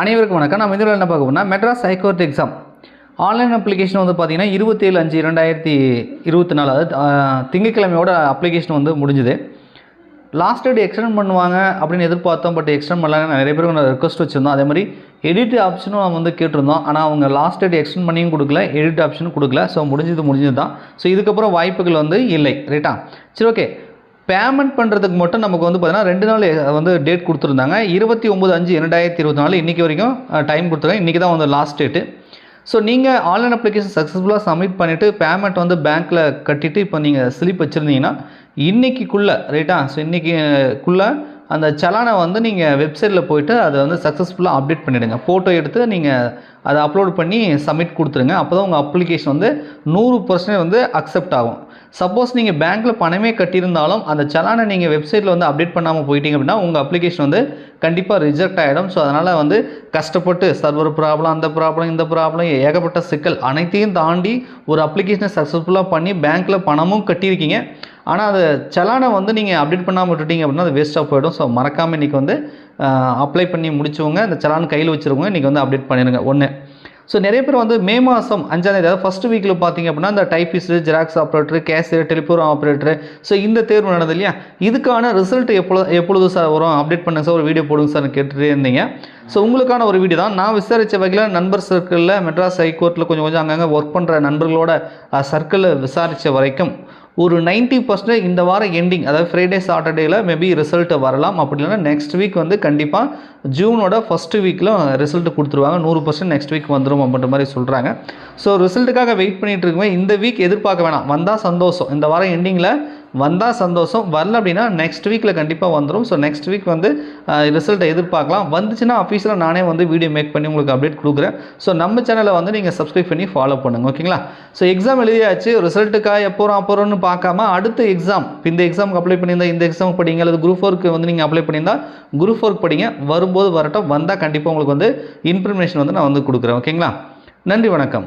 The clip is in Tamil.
அனைவருக்கும் வணக்கம். நம்ம இதில் என்ன பார்க்க போனால் Madras high court exam online application வந்து பார்த்தீங்கன்னா இருபத்தேழு அஞ்சு ரெண்டாயிரத்தி இருபத்தி நாலு அதாவது திங்கக்கிழமையோட திங்கட்கிழமையோட அப்ளிகேஷன் வந்து முடிஞ்சுது. லாஸ்ட் டேட் எக்ஸ்டெண்ட் பண்ணுவாங்க அப்படின்னு எதிர்பார்த்தோம் பட் எக்ஸ்டெண்ட் பண்ணலாங்க நிறைய பேருக்கு நான் ரெக்வஸ்ட் வச்சுருந்தோம். அதே மாதிரி எடிட் ஆப்ஷனும் நம்ம வந்து கேட்டிருந்தோம். ஆனால் அவங்க லாஸ்ட் டேட் எக்ஸ்டெண்ட் பண்ணியும் கொடுக்கல எடிட் ஆப்ஷனும் கொடுக்கல. ஸோ முடிஞ்சது முடிஞ்சது தான் ஸோ இதுக்கப்புறம் வாய்ப்புகள் வந்து இல்லை ரைட்டா சரி ஓகே பேமெண்ட் பண்ணுறதுக்கு மட்டும் நமக்கு வந்து பார்த்தீங்கன்னா ரெண்டு நாள் வந்து டேட் கொடுத்துருந்தாங்க. இருபத்தி ஒம்பது அஞ்சு ரெண்டாயிரத்தி இருபத்தி நாலு இன்றைக்கி வரைக்கும் டைம் கொடுத்துருக்காங்க. இன்றைக்கி தான் வந்து லாஸ்ட் டேட்டு ஸோ நீங்கள் ஆன்லைன் அப்ளிகேஷன் சக்ஸஸ்ஃபுல்லாக சப்மிட் பண்ணிவிட்டு பேமெண்ட் வந்து பேங்க்கில் கட்டிட்டு இப்போ நீங்கள் ஸ்லிப் வச்சுருந்தீங்கன்னா இன்றைக்கிக்குள்ளே ரைட்டா ஸோ இன்றைக்கிக்குள்ளே அந்த சலானை வந்து நீங்கள் வெப்சைட்டில் போயிட்டு அதை வந்து சக்ஸஸ்ஃபுல்லாக அப்டேட் பண்ணிவிடுங்க ஃபோட்டோ எடுத்து நீங்கள் அதை அப்லோட் பண்ணி சப்மிட் கொடுத்துருங்க. அப்போ தான் உங்கள் அப்ளிகேஷன் வந்து நூறு பர்சன்டேஜ் வந்து அக்செப்ட் ஆகும். சப்போஸ் நீங்கள் பேங்க்கில் பணமே கட்டியிருந்தாலும் அந்த சலானை நீங்கள் வெப்சைட்டில் வந்து அப்டேட் பண்ணாமல் போயிட்டீங்க அப்படின்னா உங்கள் அப்ளிகேஷன் வந்து கண்டிப்பாக ரிஜெக்ட் ஆகிடும் ஸோ அதனால் வந்து கஷ்டப்பட்டு சர்வர் ப்ராப்ளம் அந்த ப்ராப்ளம் இந்த ப்ராப்ளம் ஏகப்பட்ட சிக்கல் அனைத்தையும் தாண்டி ஒரு அப்ளிகேஷனை சக்ஸஸ்ஃபுல்லாக பண்ணி பேங்க்கில் பணமும் கட்டியிருக்கீங்க. ஆனால் அது சலானை வந்து நீங்கள் அப்டேட் பண்ணாமல் விட்டுட்டீங்க அப்படின்னா அது வேஸ்ட்டாக போயிடும். ஸோ மறக்காமல் இன்றைக்கி வந்து அப்ளை பண்ணி முடிச்சவங்க அந்த சலான் கையில் வச்சுருவங்க இன்றைக்கி வந்து அப்டேட் பண்ணிடுங்க ஒன்று ஸோ நிறைய பேர் வந்து மே மாதம் அஞ்சாம் தேதி அதாவது ஃபஸ்ட் வீக்கில் பார்த்தீங்க அப்படின்னா இந்த typist xerox operator cashier telephone operator so இந்த தேர்வு நடந்தது இல்லையா? இதுக்கான ரிசல்ட் எப்பொழுது எப்பொழுது சார் வரும்? அப்டேட் பண்ணுங்க சார் ஒரு வீடியோ போடுங்க சார் கேட்டுகிட்டே இருந்தீங்க ஸோ உங்களுக்கான ஒரு வீடியோ தான். நான் விசாரித்த வகையில் நண்பர் சர்க்கிளில் மெட்ராஸ் ஹைகோர்ட்டில் கொஞ்சம் கொஞ்சம் அங்கங்கே ஒர்க் பண்ணுற நண்பர்களோட சர்க்கிளில் விசாரித்த வரைக்கும் ஒரு 90% பர்சன்டேஜ் இந்த வாரம் எண்டிங் அதாவது ஃப்ரைடே சாட்டர்டேயில் மேபி ரிசல்ட்டு வரலாம். அப்படி இல்லைன்னா நெக்ஸ்ட் வீக் வந்து கண்டிப்பாக ஜூனோட ஃபஸ்ட்டு வீக்கில் ரிசல்ட் கொடுத்துருவாங்க. நூறு பர்சன்ட் நெக்ஸ்ட் வீக் வந்துடும் அப்படின்ற மாதிரி சொல்கிறாங்க ஸோ ரிசல்ட்டுக்காக வெயிட் பண்ணிகிட்டு இருக்குமே இந்த வீக் எதிர்பார்க்க வேணாம். வந்தால் சந்தோஷம். இந்த வாரம் எண்டிங்கில் வந்தால் சந்தோஷம் வரல அப்படின்னா நெக்ஸ்ட் வீக்கில் கண்டிப்பாக வந்துடும் ஸோ நெக்ஸ்ட் வீக் வந்து ரிசல்ட்டை எதிர்பார்க்கலாம். வந்துச்சுன்னா அஃபீஷியலாக நானே வந்து வீடியோ மேக் பண்ணி உங்களுக்கு அப்டேட் கொடுக்குறேன். ஸோ நம்ம சேனலை வந்து நீங்கள் சப்ஸ்கிரைப் பண்ணி ஃபாலோ பண்ணுங்கள் ஓகேங்களா ஸோ எக்ஸாம் எழுதியாச்சு. ரிசல்ட்டுக்காக எப்போறோம் அப்புறம்னு பார்க்காம அடுத்த எக்ஸாம் இந்த எக்ஸாமுக்கு அப்ளை பண்ணியிருந்தா இந்த எக்ஸாமுக்கு படிங்க அல்லது குரூப் ஃபோருக்கு வந்து நீங்கள் அப்ளை பண்ணியிருந்தால் குரூப் ஃபோருக்கு படிங்க. வரும்போது வரட்டும். வந்தால் கண்டிப்பாக உங்களுக்கு வந்து இன்ஃபர்மேஷன் வந்து நான் வந்து கொடுக்குறேன் ஓகேங்களா நன்றி வணக்கம்.